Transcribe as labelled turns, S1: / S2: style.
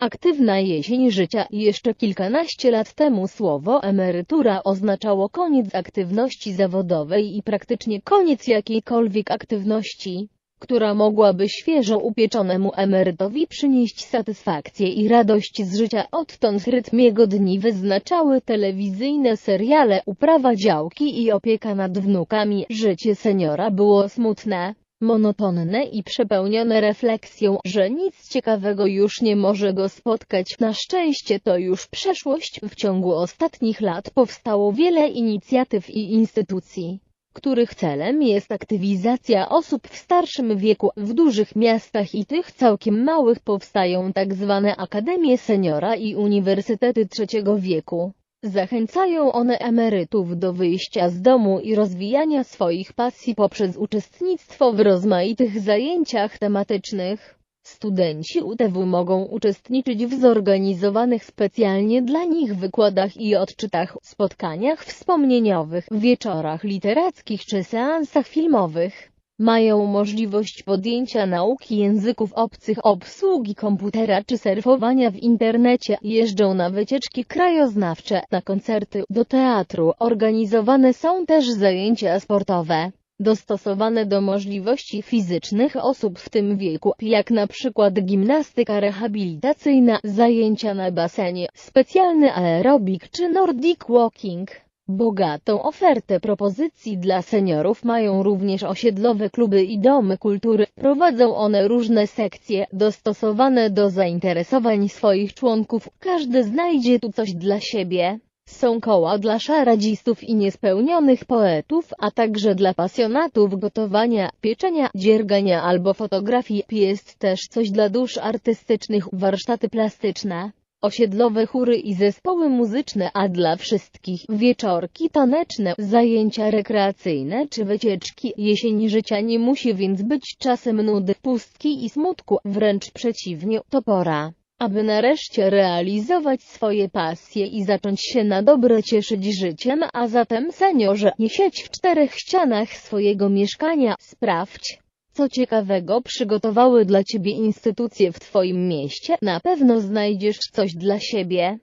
S1: Aktywna jesień życia Jeszcze kilkanaście lat temu słowo emerytura oznaczało koniec aktywności zawodowej i praktycznie koniec jakiejkolwiek aktywności, która mogłaby świeżo upieczonemu emerytowi przynieść satysfakcję i radość z życia. Odtąd rytm jego dni wyznaczały telewizyjne seriale, uprawa działki i opieka nad wnukami. Życie seniora było smutne monotonne i przepełnione refleksją, że nic ciekawego już nie może go spotkać. Na szczęście to już przeszłość. W ciągu ostatnich lat powstało wiele inicjatyw i instytucji, których celem jest aktywizacja osób w starszym wieku. W dużych miastach i tych całkiem małych powstają tak zwane akademie seniora i uniwersytety trzeciego wieku. Zachęcają one emerytów do wyjścia z domu i rozwijania swoich pasji poprzez uczestnictwo w rozmaitych zajęciach tematycznych. Studenci UTW mogą uczestniczyć w zorganizowanych specjalnie dla nich wykładach i odczytach, spotkaniach wspomnieniowych, wieczorach literackich czy seansach filmowych. Mają możliwość podjęcia nauki języków obcych, obsługi komputera czy surfowania w internecie, jeżdżą na wycieczki krajoznawcze, na koncerty, do teatru. Organizowane są też zajęcia sportowe, dostosowane do możliwości fizycznych osób w tym wieku, jak na przykład gimnastyka rehabilitacyjna, zajęcia na basenie, specjalny aerobik czy nordic walking. Bogatą ofertę propozycji dla seniorów mają również osiedlowe kluby i domy kultury. Prowadzą one różne sekcje, dostosowane do zainteresowań swoich członków. Każdy znajdzie tu coś dla siebie. Są koła dla szaradzistów i niespełnionych poetów, a także dla pasjonatów gotowania, pieczenia, dziergania albo fotografii. Jest też coś dla dusz artystycznych, warsztaty plastyczne osiedlowe chóry i zespoły muzyczne, a dla wszystkich wieczorki taneczne, zajęcia rekreacyjne czy wycieczki. Jesień życia nie musi więc być czasem nudy, pustki i smutku, wręcz przeciwnie, to pora aby nareszcie realizować swoje pasje i zacząć się na dobre cieszyć życiem, a zatem seniorze, nie siedź w czterech ścianach swojego mieszkania, sprawdź, co ciekawego przygotowały dla Ciebie instytucje w Twoim mieście? Na pewno znajdziesz coś dla siebie.